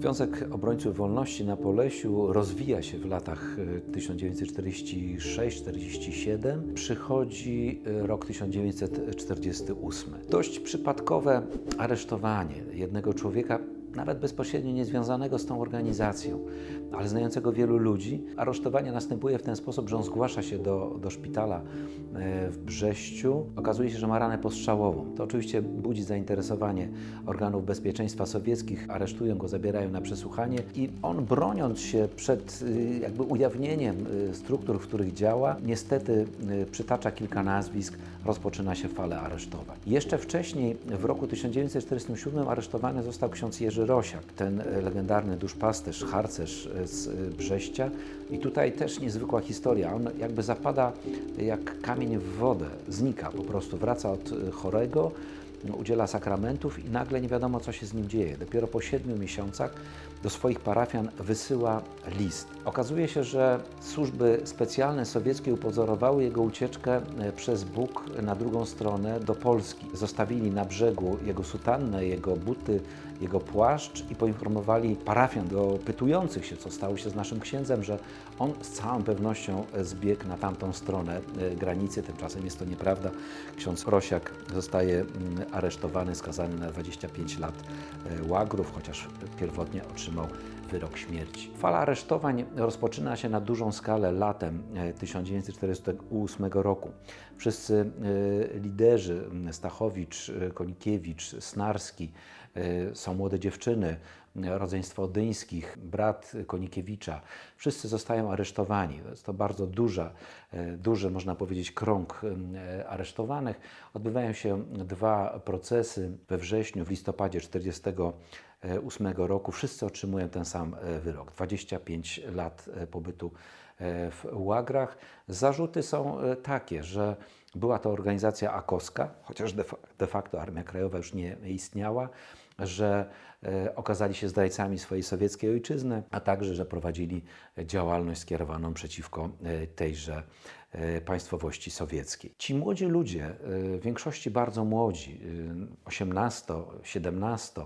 Związek Obrońców Wolności na Polesiu rozwija się w latach e, 1946-47. Przychodzi e, rok 1948. Dość przypadkowe aresztowanie jednego człowieka, nawet bezpośrednio niezwiązanego z tą organizacją, ale znającego wielu ludzi. Aresztowanie następuje w ten sposób, że on zgłasza się do, do szpitala e, w Brześciu. Okazuje się, że ma ranę postrzałową. To oczywiście budzi zainteresowanie organów bezpieczeństwa sowieckich. Aresztują go, zabierają na przesłuchanie i on broniąc się przed y, jakby ujawnieniem y, struktur, w których działa, niestety przytacza kilka nazwisk, rozpoczyna się fala aresztowań. Jeszcze wcześniej, w roku 1947 aresztowany został ksiądz Jerzy Rosiak, ten e, legendarny duszpasterz, harcerz e, z Brześcia. I tutaj też niezwykła historia. On jakby zapada jak kamień w wodę, znika po prostu, wraca od chorego, udziela sakramentów i nagle nie wiadomo, co się z nim dzieje. Dopiero po siedmiu miesiącach do swoich parafian wysyła list. Okazuje się, że służby specjalne sowieckie upozorowały jego ucieczkę e, przez Bóg na drugą stronę do Polski. Zostawili na brzegu jego sutannę, jego buty, jego płaszcz i poinformowali parafian dopytujących się, co stało się z naszym księdzem, że on z całą pewnością e, zbiegł na tamtą stronę e, granicy. Tymczasem jest to nieprawda. Ksiądz Prosiak zostaje mm, aresztowany, skazany na 25 lat e, łagrów, chociaż pierwotnie otrzymał wyrok śmierci. Fala aresztowań rozpoczyna się na dużą skalę latem e, 1948 roku. Wszyscy e, liderzy, Stachowicz, e, Konikiewicz, Snarski, e, są młode dziewczyny, e, rodzeństwo Odyńskich, brat Konikiewicza, wszyscy zostają aresztowani. To jest to bardzo duża, e, duży, można powiedzieć, krąg aresztowanych. Odbywają się dwa procesy we wrześniu, w listopadzie 1948 roku. Wszyscy otrzymują ten sam wyrok 25 lat pobytu w łagrach. Zarzuty są takie, że była to organizacja akowska, chociaż de, fa- de facto Armia Krajowa już nie istniała, że e, okazali się zdrajcami swojej sowieckiej ojczyzny, a także, że prowadzili działalność skierowaną przeciwko e, tejże e, państwowości sowieckiej. Ci młodzi ludzie, w większości bardzo młodzi, e, 18, 17,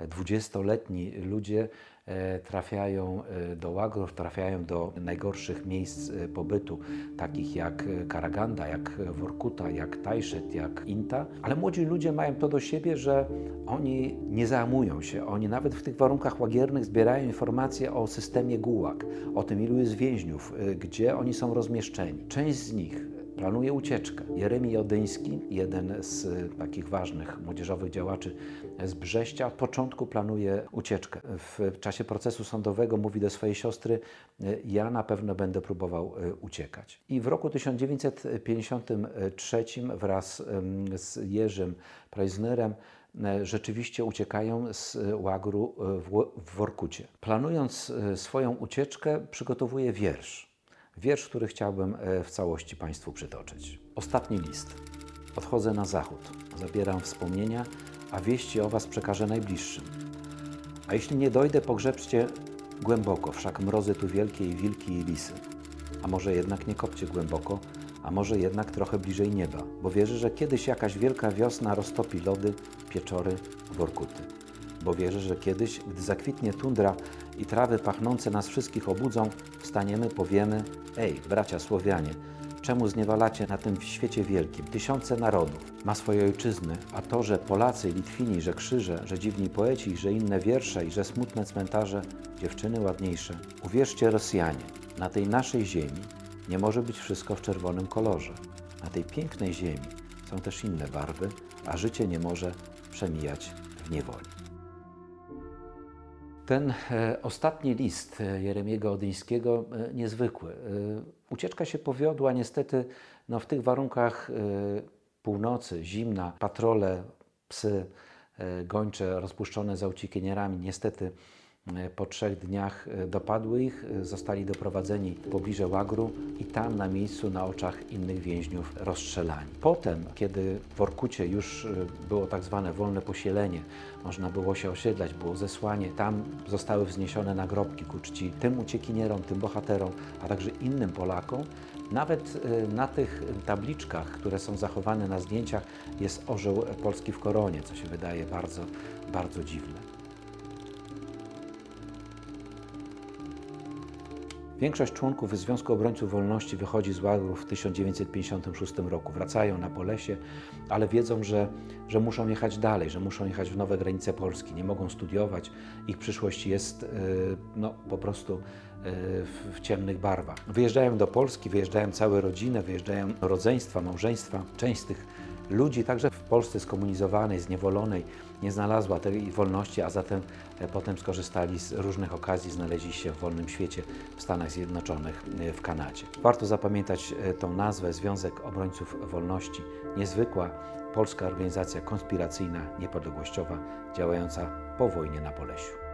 20-letni ludzie trafiają e, do łagrów, trafiają do najgorszych miejsc e, pobytu, takich jak e, Karaganda, jak Workuta, jak Tajszet, jak Inta. Ale młodzi ludzie mają to do siebie, że oni nie załamują się. Oni nawet w tych warunkach łagiernych zbierają informacje o systemie gułag, o tym, ilu jest więźniów, e, gdzie oni są rozmieszczeni. Część z nich planuje ucieczkę. Jeremi Jodyński, jeden z y, takich ważnych młodzieżowych działaczy z Brześcia, od początku planuje ucieczkę. W czasie procesu sądowego mówi do swojej siostry: y, Ja na pewno będę próbował y, uciekać. I w roku 1953 wraz z Jerzym Preisnerem e, rzeczywiście uciekają z łagru e, w, Wo- w Workucie. Planując swoją ucieczkę, przygotowuje wiersz. Wiersz, który chciałbym e, w całości Państwu przytoczyć. Ostatni list. Odchodzę na zachód. Zabieram wspomnienia, a wieści o Was przekażę najbliższym. A jeśli nie dojdę, pogrzebcie głęboko, wszak mrozy tu wielkie i wilki i lisy. A może jednak nie kopcie głęboko, a może jednak trochę bliżej nieba, bo wierzę, że kiedyś jakaś wielka wiosna roztopi lody, pieczory, workuty. Bo wierzę, że kiedyś, gdy zakwitnie tundra i trawy pachnące nas wszystkich obudzą, wstaniemy, powiemy: Ej, bracia Słowianie, czemu zniewalacie na tym świecie wielkim tysiące narodów? Ma swoje ojczyzny, a to, że Polacy, Litwini, że krzyże, że dziwni poeci, że inne wiersze i że smutne cmentarze, dziewczyny ładniejsze. Uwierzcie, Rosjanie, na tej naszej ziemi nie może być wszystko w czerwonym kolorze. Na tej pięknej ziemi są też inne barwy, a życie nie może przemijać w niewoli. Ten e, ostatni list e, Jeremiego Odyńskiego e, niezwykły. Ucieczka się powiodła niestety no, w tych warunkach północy, zimna, patrole, psy gończe rozpuszczone za uciekinierami. Niestety po trzech dniach e, dopadły ich, e, zostali doprowadzeni pobliże łagru i tam na miejscu na oczach innych więźniów rozstrzelani. Potem, kiedy w Orkucie już e, było tak zwane wolne posielenie, można było się osiedlać, było zesłanie, tam zostały wzniesione nagrobki ku czci tym uciekinierom, tym bohaterom, a także innym Polakom. Nawet e, na tych tabliczkach, które są zachowane na zdjęciach, jest orzeł polski w koronie, co się wydaje bardzo, bardzo dziwne. Większość członków Związku Obrońców Wolności wychodzi z łagru w 1956 roku. Wracają na Polesie, ale wiedzą, że, że muszą jechać dalej, że muszą jechać w nowe granice Polski. Nie mogą studiować. Ich przyszłość jest e, no, po prostu e, w, w ciemnych barwach. Wyjeżdżają do Polski, wyjeżdżają całe rodziny, wyjeżdżają rodzeństwa, małżeństwa. Część z tych ludzi, także w Polsce skomunizowanej, zniewolonej, nie znalazła tej wolności, a zatem e, potem skorzystali z różnych okazji, znaleźli się w wolnym świecie w Stanach Zjednoczonych, e, w Kanadzie. Warto zapamiętać e, tą nazwę Związek Obrońców Wolności. Niezwykła polska organizacja konspiracyjna, niepodległościowa, działająca po wojnie na Polesiu.